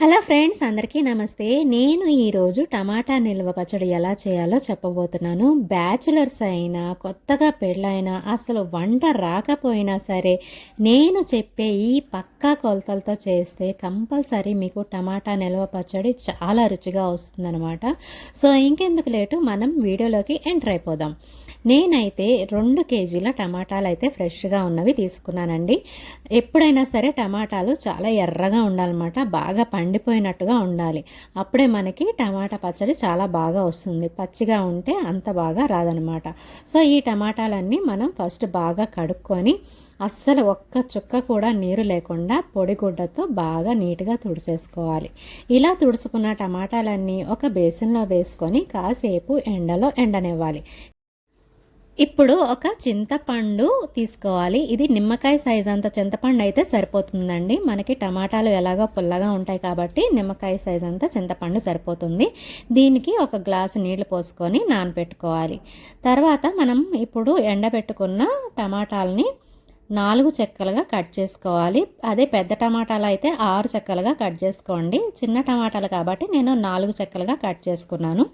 Hello friends అందరికీ నమస్తే. నేను ఈరోజు టమాటా నిల్వ పచ్చడి ఎలా చేయాలో చెప్పబోతున్నాను. బ్యాచులర్స్ అయినా కొత్తగా పెళ్ళైనా అసలు వంట రాకపోయినా సరే నేను చెప్పే ఈ పక్కా కొలతలతో చేస్తే కంపల్సరీ మీకు టమాటా నిల్వ పచ్చడి చాలా రుచిగా వస్తుందన్నమాట. సో ఇంకెందుకు లేటు మనం వీడియోలోకి ఎంటర్ అయిపోదాం. నేనైతే రెండు కేజీల టమాటాలు అయితే ఫ్రెష్గా ఉన్నవి తీసుకున్నానండి. ఎప్పుడైనా సరే టమాటాలు చాలా ఎర్రగా ఉండాలన్నమాట బాగా పండిపోయినట్టుగా ఉండాలి. అప్పుడే మనకి టమాటా పచ్చడి చాలా బాగా వస్తుంది. పచ్చిగా ఉంటే అంత బాగా రాదనమాట సో ఈ టమాటాలన్నీ మనం ఫస్ట్ బాగా కడుక్కొని అస్సలు ఒక్క చుక్క కూడా నీరు లేకుండా పొడిగుడ్డతో బాగా నీట్గా తుడిచేసుకోవాలి. ఇలా తుడుచుకున్న టమాటాలన్నీ ఒక బేసిన్లో వేసుకొని కాసేపు ఎండలో ఎండనివ్వాలి. ఇప్పుడు ఒక చింతపండు తీసుకోవాలి. ఇది నిమ్మకాయ సైజ్ అంత చింతపండు అయితే సరిపోతుందండి. మనకి టమాటాలు ఎలాగో పుల్లగా ఉంటాయి కాబట్టి నిమ్మకాయ సైజ్ అంత చింతపండు సరిపోతుంది. దీనికి ఒక గ్లాసు నీళ్ళు పోసుకొని నానబెట్టుకోవాలి. తర్వాత మనం ఇప్పుడు ఎండబెట్టుకున్న టమాటాలని నాలుగు చెక్కలుగా కట్ చేసుకోవాలి. అదే పెద్ద టమాటాలు అయితే ఆరు చెక్కలుగా కట్ చేసుకోండి. చిన్న టమాటాలు కాబట్టి నేను నాలుగు చెక్కలుగా కట్ చేసుకున్నాను.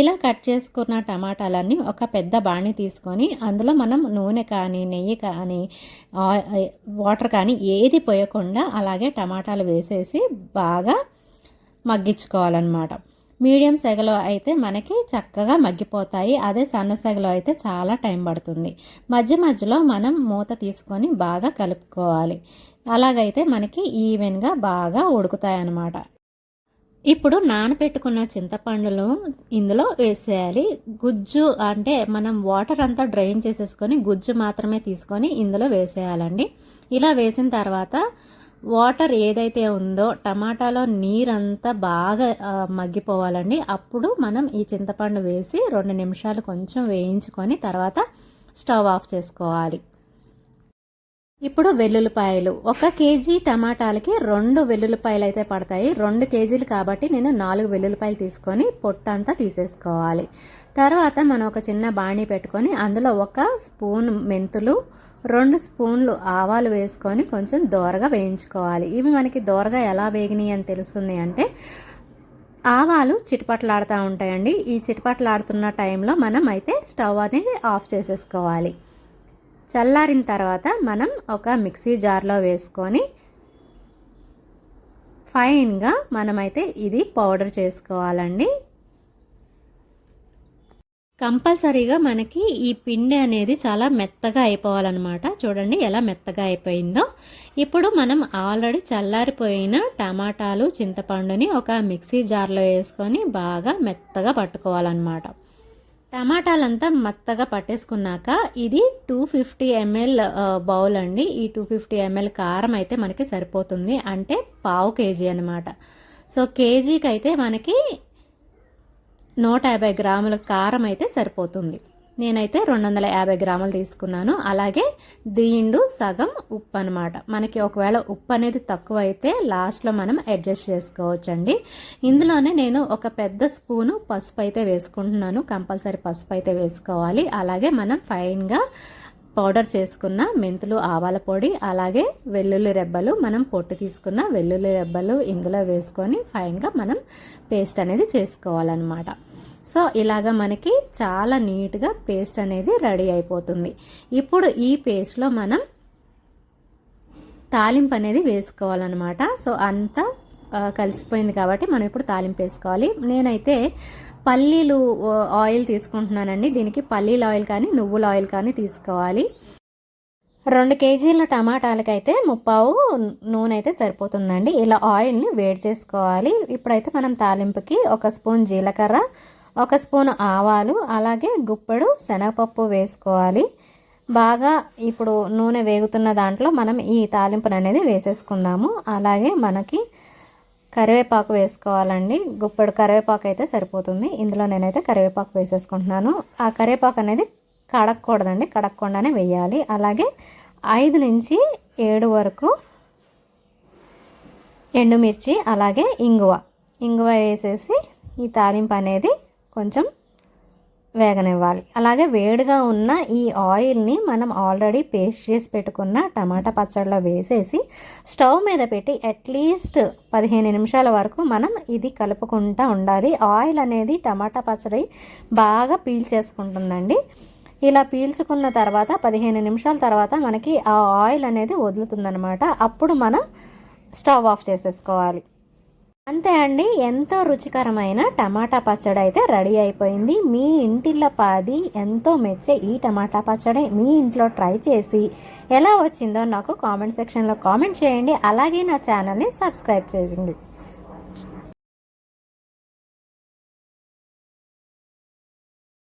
ఇలా కట్ చేసుకున్న టమాటాలన్నీ ఒక పెద్ద బాణి తీసుకొని అందులో మనం నూనె కానీ నెయ్యి కానీ వాటర్ కానీ ఏది పోయకుండా అలాగే టమాటాలు వేసేసి బాగా మగ్గించుకోవాలన్నమాట. మీడియం సెగలో అయితే మనకి చక్కగా మగ్గిపోతాయి. అదే సన్న సెగలో అయితే చాలా టైం పడుతుంది. మధ్య మధ్యలో మనం మూత తీసుకొని బాగా కలుపుకోవాలి. అలాగైతే మనకి ఈవెన్గా బాగా ఉడుకుతాయి అన్నమాట ఇప్పుడు నానబెట్టుకున్న చింతపండులు ఇందులో వేసేయాలి. గుజ్జు అంటే మనం వాటర్ అంతా డ్రైన్ చేసేసుకొని గుజ్జు మాత్రమే తీసుకొని ఇందులో వేసేయాలండి. ఇలా వేసిన తర్వాత వాటర్ ఏదైతే ఉందో టమాటాలో నీరంతా బాగా మగ్గిపోవాలండి. అప్పుడు మనం ఈ చింతపండు వేసి రెండు నిమిషాలు కొంచెం వేయించుకొని తర్వాత స్టవ్ ఆఫ్ చేసుకోవాలి. ఇప్పుడు వెల్లుల్లిపాయలు. ఒక కేజీ టమాటాలకి రెండు వెల్లుల్లిపాయలు అయితే పడతాయి. రెండు కేజీలు కాబట్టి నేను నాలుగు వెల్లుల్లిపాయలు తీసుకొని పొట్టంతా తీసేసుకోవాలి. తర్వాత మనం ఒక చిన్న బాణీ పెట్టుకొని అందులో ఒక స్పూన్ మెంతులు రెండు స్పూన్లు ఆవాలు వేసుకొని కొంచెం దోరగా వేయించుకోవాలి. ఇవి మనకి దోరగా ఎలా వేగినాయి అని తెలుస్తుంది అంటే ఆవాలు చిటపట్లాడుతూ ఉంటాయండి. ఈ చిటపట్లాడుతున్న టైంలో మనం అయితే స్టవ్ అనేది ఆఫ్ చేసేసుకోవాలి. చల్లారిన తర్వాత మనం ఒక మిక్సీ జార్లో వేసుకొని ఫైన్గా మనమైతే ఇది పౌడర్ చేసుకోవాలండి. కంపల్సరీగా మనకి ఈ పిండి అనేది చాలా మెత్తగా అయిపోవాలన్నమాట. చూడండి ఎలా మెత్తగా అయిపోయిందో. ఇప్పుడు మనం ఆల్రెడీ చల్లారిపోయిన టమాటాలు చింతపండుని ఒక మిక్సీ జార్లో వేసుకొని బాగా మెత్తగా పట్టుకోవాలన్నమాట. టమాటాలంతా మెత్తగా పట్టేసుకున్నాక ఇది టూ ఫిఫ్టీ ఎంఎల్ బౌల్ అండి. ఈ టూ ఫిఫ్టీ ఎంఎల్ కారం అయితే మనకి సరిపోతుంది. అంటే పావు కేజీ అనమాట సో కేజీకి అయితే మనకి నూట యాభై గ్రాముల కారం అయితే సరిపోతుంది. నేనైతే రెండు వందల యాభై గ్రాములు తీసుకున్నాను. అలాగే దీండు సగం ఉప్పు అనమాట మనకి ఒకవేళ ఉప్పు అనేది తక్కువ అయితే లాస్ట్లో మనం అడ్జస్ట్ చేసుకోవచ్చండి. ఇందులోనే నేను ఒక పెద్ద స్పూను పసుపు అయితే వేసుకుంటున్నాను. కంపల్సరీ పసుపు అయితే వేసుకోవాలి. అలాగే మనం ఫైన్గా పౌడర్ చేసుకున్న మెంతులు ఆవాల పొడి అలాగే వెల్లుల్లి రెబ్బలు మనం పొట్టు తీసుకున్న వెల్లుల్లి రెబ్బలు ఇందులో వేసుకొని ఫైన్గా మనం పేస్ట్ అనేది చేసుకోవాలన్నమాట. సో ఇలాగ మనకి చాలా నీట్గా పేస్ట్ అనేది రెడీ అయిపోతుంది. ఇప్పుడు ఈ పేస్ట్లో మనం తాలింపు అనేది వేసుకోవాలన్నమాట. సో అంతా కలిసిపోయింది కాబట్టి మనం ఇప్పుడు తాలింపు వేసుకోవాలి. నేనైతే పల్లీలు ఆయిల్ తీసుకుంటున్నానండి. దీనికి పల్లీల ఆయిల్ కానీ నువ్వుల ఆయిల్ కానీ తీసుకోవాలి. రెండు కేజీల టమాటాలకైతే ముప్పావు నూనె అయితే సరిపోతుందండి. ఇలా ఆయిల్ని వేడి చేసుకోవాలి. ఇప్పుడైతే మనం తాలింపుకి ఒక స్పూన్ జీలకర్ర ఒక స్పూన్ ఆవాలు అలాగే గుప్పెడు శనగపప్పు వేసుకోవాలి. బాగా ఇప్పుడు నూనె వేగుతున్న దాంట్లో మనం ఈ తాలింపును అనేది వేసేసుకుందాము. అలాగే మనకి కరివేపాకు వేసుకోవాలండి. గుప్పెడు కరివేపాకు అయితే సరిపోతుంది. ఇందులో నేనైతే కరివేపాకు వేసేసుకుంటున్నాను. ఆ కరివేపాకు అనేది కడక్కూడదండి. కడక్కుండానే వేయాలి. అలాగే ఐదు నుంచి ఏడు వరకు ఎండుమిర్చి అలాగే ఇంగువ. ఇంగువ వేసేసి ఈ తాలింపు అనేది కొంచెం వేగనివ్వాలి. అలాగే వేడిగా ఉన్న ఈ ఆయిల్ని మనం ఆల్రెడీ పేస్ట్ చేసి పెట్టుకున్న టమాటా పచ్చడిలో వేసేసి స్టవ్ మీద పెట్టి అట్లీస్ట్ పదిహేను నిమిషాల వరకు మనం ఇది కలుపుకుంటూ ఉండాలి. ఆయిల్ అనేది టమాటా పచ్చడి బాగా పీల్చేసుకుంటుందండి ఇలా పీల్చుకున్న తర్వాత పదిహేను నిమిషాల తర్వాత మనకి ఆ ఆయిల్ అనేది వదులుతుందనమాట అప్పుడు మనం స్టవ్ ఆఫ్ చేసేసుకోవాలి. అంతే అండి. ఎంతో రుచికరమైన టమాటా పచ్చడి అయితే రెడీ అయిపోయింది. మీ ఇంటిలో పాది ఎంతో మెచ్చే ఈ టమాటా పచ్చడి మీ ఇంట్లో ట్రై చేసి ఎలా వచ్చిందో నాకు కామెంట్ సెక్షన్లో కామెంట్ చేయండి. అలాగే నా ఛానల్ని సబ్స్క్రైబ్ చేయండి.